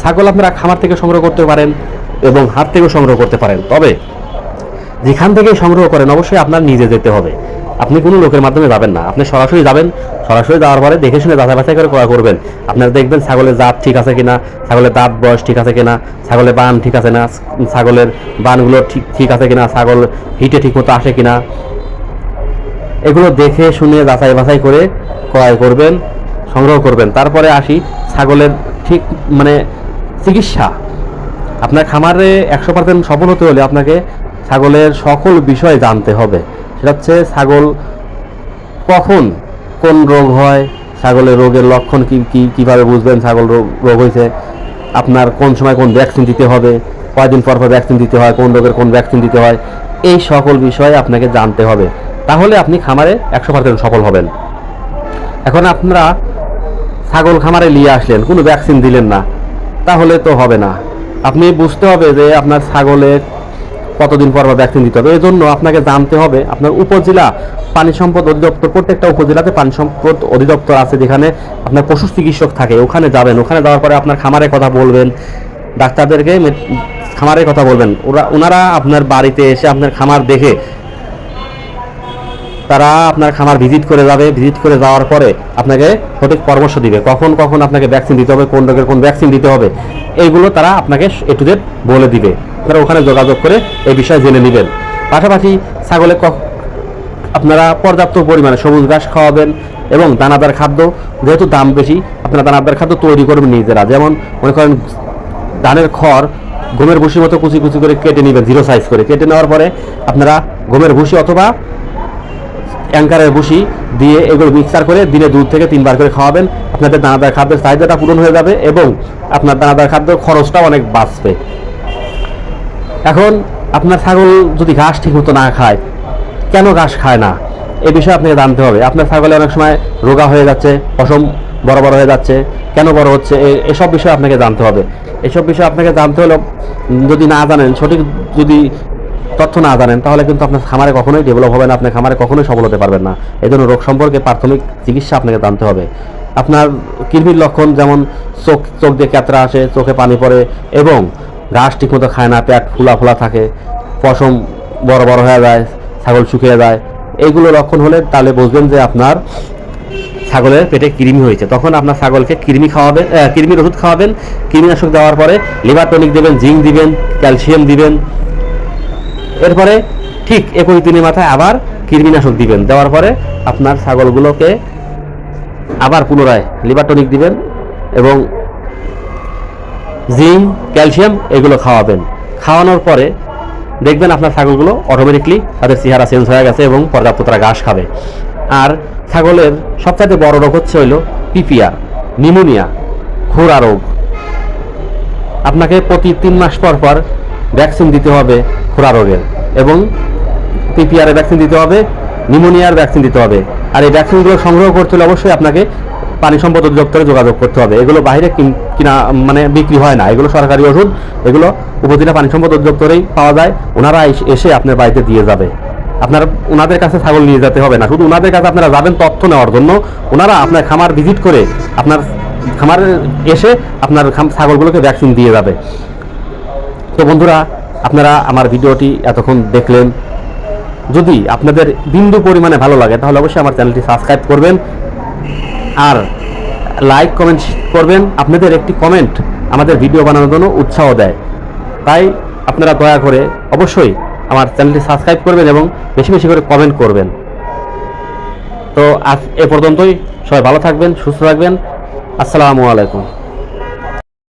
ছাগল আপনারা খামার থেকে সংগ্রহ করতে পারেন এবং হাট থেকেও সংগ্রহ করতে পারেন। তবে যেখান থেকে সংগ্রহ করেন, অবশ্যই আপনার নিজে যেতে হবে। আপনি কোনো লোকের মাধ্যমে যাবেন না। আপনি সরাসরি যাবেন, সরাসরি যাওয়ার পরে দেখে শুনে যাচাই বাছাই করে করবেন। আপনারা দেখবেন ছাগলের জাত ঠিক আছে কিনা, ছাগলের দাঁত বয়স ঠিক আছে কিনা, ছাগলের বান ঠিক আছে না, ছাগলের বানগুলো ঠিক ঠিক আছে কিনা, ছাগল হিটে ঠিক মতো আসে কিনা। এগুলো দেখে শুনে যাচাই বাছাই করে ক্রয় করবেন, সংগ্রহ করবেন। তারপরে আসি, ছাগলের ঠিক মানে চিকিৎসা। আপনার খামারে একশো পার্সেন্ট সফল হতে হলে আপনাকে ছাগলের সকল বিষয় জানতে হবে। সেটা হচ্ছে ছাগল কখন কোন রোগ হয়, ছাগলের রোগের লক্ষণ কি কি, কীভাবে বুঝবেন ছাগল রোগ রোগ হয়েছে, আপনার কোন সময় কোন ভ্যাকসিন দিতে হবে, কয়দিন পর পর ভ্যাকসিন দিতে হয়, কোন রোগের কোন ভ্যাকসিন দিতে হয়, এই সকল বিষয়ে আপনাকে জানতে হবে। তাহলে আপনি খামারে একশো পার্সেন্ট সফল হবেন। এখন আপনারা ছাগল খামারে নিয়ে আসলেন, কোনো ভ্যাকসিন দিলেন না। তাহলে তো হবে না। আপনি বুঝতে হবে যে আপনার ছাগলের কতদিন পর ভ্যাকসিন দিতে হবে। এই জন্য আপনাকে জানতে হবে, আপনার উপজেলা পানি সম্পদ অধিদপ্তর, প্রত্যেকটা উপজেলাতে পানি সম্পদ অধিদপ্তর আছে যেখানে আপনার পশু চিকিৎসক থাকে। ওখানে যাবেন, ওখানে যাওয়ার পরে আপনার খামারের কথা বলবেন, ডাক্তারদেরকে খামারের কথা বলবেন। ওরা ওনারা আপনার বাড়িতে এসে আপনার খামার দেখে তারা আপনার খামার ভিজিট করে যাবে ভিজিট করে যাওয়ার পরে আপনাকে সঠিক পরামর্শ দিবে। কখন কখন আপনাকে ভ্যাকসিন দিতে হবে, কোন রোগের কোন ভ্যাকসিন দিতে হবে, এইগুলো তারা আপনাকে এ টু জেড বলে দিবে। আপনারা ওখানে যোগাযোগ করে এই বিষয়ে জেনে নেবেন। পাশাপাশি ছাগলে আপনারা পর্যাপ্ত পরিমাণে সবুজ ঘাস খাওয়াবেন এবং দানাদার খাদ্য, যেহেতু দাম বেশি, আপনারা দানাদার খাদ্য তৈরি করবেন নিজেরা। যেমন মনে করেন ধানের খড় গমের ভুসির মতো কুচি কুচি করে কেটে নেবেন জিরো সাইজ করে। কেটে নেওয়ার পরে আপনারা গমের ভুসি অথবা অ্যাঙ্কারের ভুসি দিয়ে এগুলো মিক্সার করে দিনে দুধ থেকে তিনবার করে খাওয়াবেন। আপনাদের দানাদার খাদ্যের চাহিদাটা পূরণ হয়ে যাবে এবং আপনার দানাদার খাদ্য খরচটাও অনেক বাঁচবে। এখন আপনার ছাগল যদি ঘাস ঠিকমতো না খায়, কেন ঘাস খায় না? এ বিষয়ে আপনাকে জানতে হবে। আপনার ছাগলে অনেক সময় রোগা হয়ে যাচ্ছে পশম বড় বড় হয়ে যাচ্ছে, কেন বড় হচ্ছে? এসব বিষয়ে আপনাকে জানতে হবে। এসব বিষয়ে আপনাকে জানতে হলে যদি না জানেন, সঠিক যদি তথ্য না জানেন, তাহলে কিন্তু আপনার খামারে কখনোই ডেভেলপ হবে না আপনার খামারে কখনোই সফল হতে পারবেন না। এই জন্য রোগ সম্পর্কে প্রাথমিক চিকিৎসা আপনাকে জানতে হবে। আপনার কৃমির লক্ষণ যেমন চোখ চোখ দিয়ে ক্যাতরা আসে, চোখে পানি পড়ে এবং ঘাস ঠিকমতো খায় না, পেট ফুলা ফুলা থাকে, পশম বড় বড় হয়ে যায়, ছাগল শুকিয়ে যায়, এইগুলো লক্ষণ হলে তাহলে বুঝবেন যে আপনার ছাগলের পেটে কৃমি হয়েছে। তখন আপনার ছাগলকে কৃমি খাওয়াবেন কৃমির ওষুধ খাওয়াবেন, কৃমিনাশক দেওয়ার পরে লিভার টনিক দেবেন, জিঙ্ক দিবেন, ক্যালসিয়াম দিবেন এরপরে ঠিক একুশ দিনের মাথায় আবার কৃমিনাশক দিবেন। দেওয়ার পরে আপনার ছাগলগুলোকে আবার পুনরায় লিভার টনিক দিবেন এবং জিঙ্ক, ক্যালসিয়াম এগুলো খাওয়াবেন। খাওয়ানোর পরে দেখবেন আপনার ছাগলগুলো অটোমেটিকলি তাদের চেহারা চেঞ্জ হয়ে গেছে এবং পর্যাপ্ত তারা ঘাস খাবে। আর ছাগলের সবচাইতে বড় রোগ হচ্ছে হইল পিপিআর নিউমোনিয়া খুরা রোগ। আপনাকে প্রতি তিন মাস পর পর ভ্যাকসিন দিতে হবে। খুরা রোগের। এবং পিপিআর ভ্যাকসিন দিতে হবে নিউমোনিয়ার ভ্যাকসিন দিতে হবে। আর এই ভ্যাকসিনগুলো সংগ্রহ করতে হলে অবশ্যই আপনাকে পানি সম্পদ অধিদপ্তরে যোগাযোগ করতে হবে। এগুলো বাইরে কিনা মানে বিক্রি হয় না। এগুলো সরকারি ওষুধ। এগুলো উপজেলা পানি সম্পদ অধিদপ্তরেই পাওয়া যায়। ওনারা এসে আপনার বাড়িতে দিয়ে যাবে। আপনার ওনাদের কাছে ছাগল নিয়ে যেতে হবে না। শুধু ওনাদের কাছে আপনারা যাবেন তথ্য নেওয়ার জন্য। ওনারা আপনার খামার ভিজিট করে আপনার খামারে এসে আপনার ছাগলগুলোকে ভ্যাকসিন দিয়ে যাবে। তো বন্ধুরা আপনারা আমার ভিডিওটি এতক্ষণ দেখলেন। যদি আপনাদের বিন্দু পরিমাণে ভালো লাগে, তাহলে অবশ্যই আমার চ্যানেলটি সাবস্ক্রাইব করবেন আর লাইক, কমেন্ট করবেন। আপনাদের একটি কমেন্ট আমাদের ভিডিও বানানোর জন্য উৎসাহ দেয়। তাই আপনারা দয়া করে অবশ্যই আমার চ্যানেলটি সাবস্ক্রাইব করবেন এবং বেশি বেশি করে কমেন্ট করবেন। তো আজ এ পর্যন্তই। সবাই ভালো থাকবেন, সুস্থ থাকবেন। আসসালামু আলাইকুম।